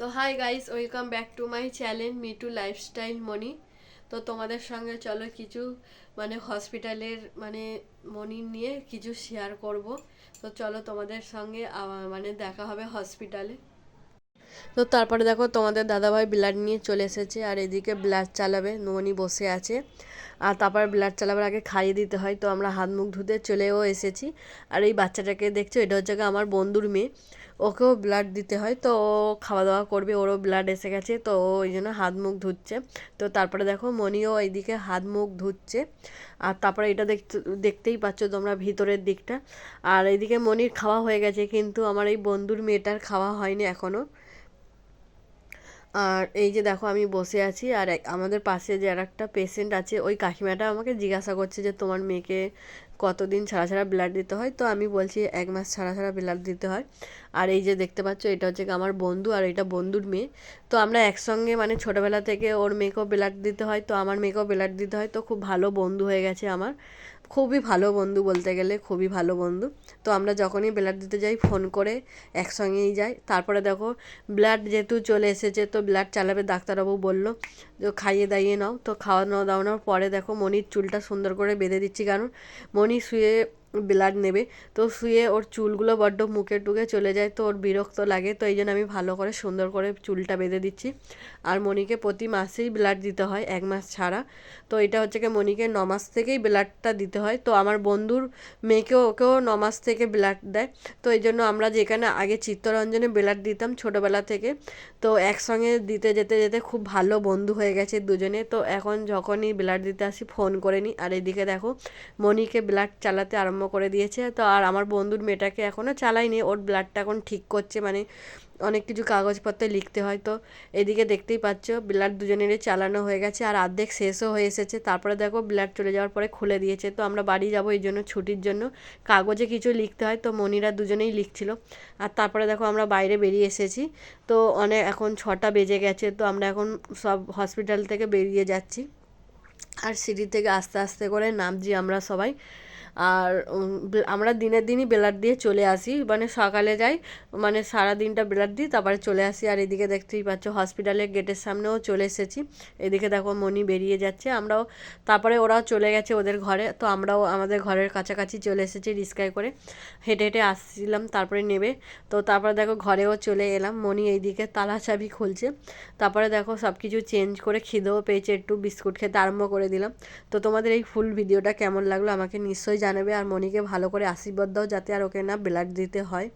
তো hi guys welcome back to my channel Mitu lifestyle Moni তো তোমাদের সঙ্গে চলো কিছু মানে হসপিটালের মানে মনি নিয়ে কিছু শেয়ার করব। তো চলো তোমাদের সঙ্গে মানে দেখা হবে হসপিটালে তো তারপরে দেখো, তোমাদের দাদাভাই ব্লাড নিয়ে চলে এসেছে, আর এদিকে ব্লাড চালাবে, মনি বসে আছে। আর তারপর ব্লাড চালাবার আগে খাইয়ে দিতে হয়, তো আমরা হাত মুখ ধুতে চলেও এসেছি। আর এই বাচ্চাটাকে দেখছ, এটা হচ্ছে আমার বন্ধুর মেয়ে। ওকেও ব্লাড দিতে হয়, তো ও খাওয়া দাওয়া করবে, ওরও ব্লাড এসে গেছে, তো ওই জন্য হাত মুখ ধুচ্ছে। তো তারপরে দেখো মনিও এইদিকে হাত মুখ ধুচ্ছে, আর তারপরে এটা দেখতে, দেখতেই পাচ্ছ তোমরা ভিতরের দিকটা। আর এইদিকে মনির খাওয়া হয়ে গেছে, কিন্তু আমার এই বন্ধুর মেয়েটার খাওয়া হয়নি এখনও আর এই যে দেখো আমি বসে আছি, আর আমাদের পাশে যে আর একটা পেশেন্ট আছে, ওই কাকিমাটা আমাকে জিজ্ঞাসা করছে যে তোমার মেয়েকে কতদিন ছাড়া ছাড়া ব্লাড দিতে হয়? তো আমি বলছি এক মাস ছাড়া ছাড়া ব্লাড দিতে হয়। আর এই যে দেখতে পাচ্ছ, এটা হচ্ছে আমার বন্ধু আর এটা বন্ধুর মেয়ে। তো আমরা একসঙ্গে মানে ছোটোবেলা থেকে ওর মেয়েকেও ব্লাড দিতে হয়, তো আমার মেয়েকেও ব্লাড দিতে হয়। তো খুব ভালো বন্ধু হয়ে গেছে আমার। খুবই ভালো বন্ধু বলতে গেলে, খুবই ভালো বন্ধু। তো আমরা যখনই ব্লাড দিতে যাই, ফোন করে একসঙ্গেই যাই। তারপরে দেখো, ব্লাড যেহেতু চলে এসেছে, তো ব্লাড চালাবে ডাক্তারবাবু বলল যে খাইয়ে দাইয়ে নাও। তো খাওয়ানো দাওয়ানোর পরে দেখো, মনির চুলটা সুন্দর করে বেঁধে দিচ্ছি। কারণ মনি শুয়ে ব্লাড নেবে। তো শুয়ে ওর চুলগুলো বড্ড মুখে টুকে চলে যায়, তো ওর বিরক্ত লাগে। তো এই জন্য আমি ভালো করে সুন্দর করে চুলটা বেঁধে দিচ্ছি। আর মনিকে প্রতি মাসেই ব্লাড দিতে হয়, এক মাস ছাড়া। তো এটা হচ্ছে কি মনিকে ন মাস থেকেই ব্লাডটা দিতে হয়। তো আমার বন্ধুর মেয়েকেও ওকেও ন মাস থেকে ব্লাড দেয়। তো এই জন্য আমরা যেখানে আগে চিত্তরঞ্জনে ব্লাড দিতাম ছোটোবেলা থেকে, তো একসঙ্গে দিতে যেতে যেতে খুব ভালো বন্ধু হয়ে গেছে দুজনে। তো এখন যখনই ব্লাড দিতে আসি, ফোন করে নিই। আর এদিকে দেখো মনিকে ব্লাড চালাতে আরম্ভ করে দিয়েছে। তো আর আমার বন্ধুর মেয়েটাকে এখনও চালাইনি। ওর ব্লাডটা এখন ঠিক করছে মানে অনেক কিছু কাগজপত্রে লিখতে হয়। তো এদিকে দেখতেই পাচ্ছ ব্লাড দুজনেরই চালানো হয়ে গেছে আর অর্ধেক শেষও হয়ে এসেছে। তারপরে দেখো ব্লাড চলে যাওয়ার পরে খুলে দিয়েছে। তো আমরা বাড়ি যাব এই জন্য ছুটির জন্য। কাগজে কিছু লিখতে হয়, তো মনিরা দুজনেই লিখছিল। আর তারপরে দেখো আমরা বাইরে বেরিয়ে এসেছি। তো অনেক এখন ছটা বেজে গেছে, তো আমরা এখন সব হসপিটাল থেকে বেরিয়ে যাচ্ছি। আর সিঁড়ি থেকে আস্তে আস্তে করে নামছি আমরা সবাই। আর আমরা দিনের দিনই ব্লাড দিয়ে চলে আসি। মানে সকালে যাই মানে সারা দিনটা ব্লাড দিই, তারপরে চলে আসি। আর এদিকে দেখতেই পাচ্ছ হসপিটালের গেটের সামনেও চলে এসেছি। এদিকে দেখো মনি বেরিয়ে যাচ্ছে। আমরাও, তারপরে ওরাও চলে গেছে ওদের ঘরে। তো আমরাও আমাদের ঘরের কাছাকাছি চলে এসেছি রিস্কায় করে। হেঁটে হেঁটে আসছিলাম, তারপরে নেবে। তো তারপরে দেখো ঘরেও চলে এলাম। মনি এইদিকে তালা চাবি খুলছে। তারপরে দেখো সব কিছু চেঞ্জ করে খিদেও পেয়েছে, একটু বিস্কুট খেতে আরম্ভ করে দিলাম। তো তোমাদের এই ফুল ভিডিওটা কেমন লাগল আমাকে নিশ্চয়ই জানাবে আর মনিকে ভালো করে আশীর্বাদ দাও যাতে আর ওকে না ব্লাড দিতে হয়।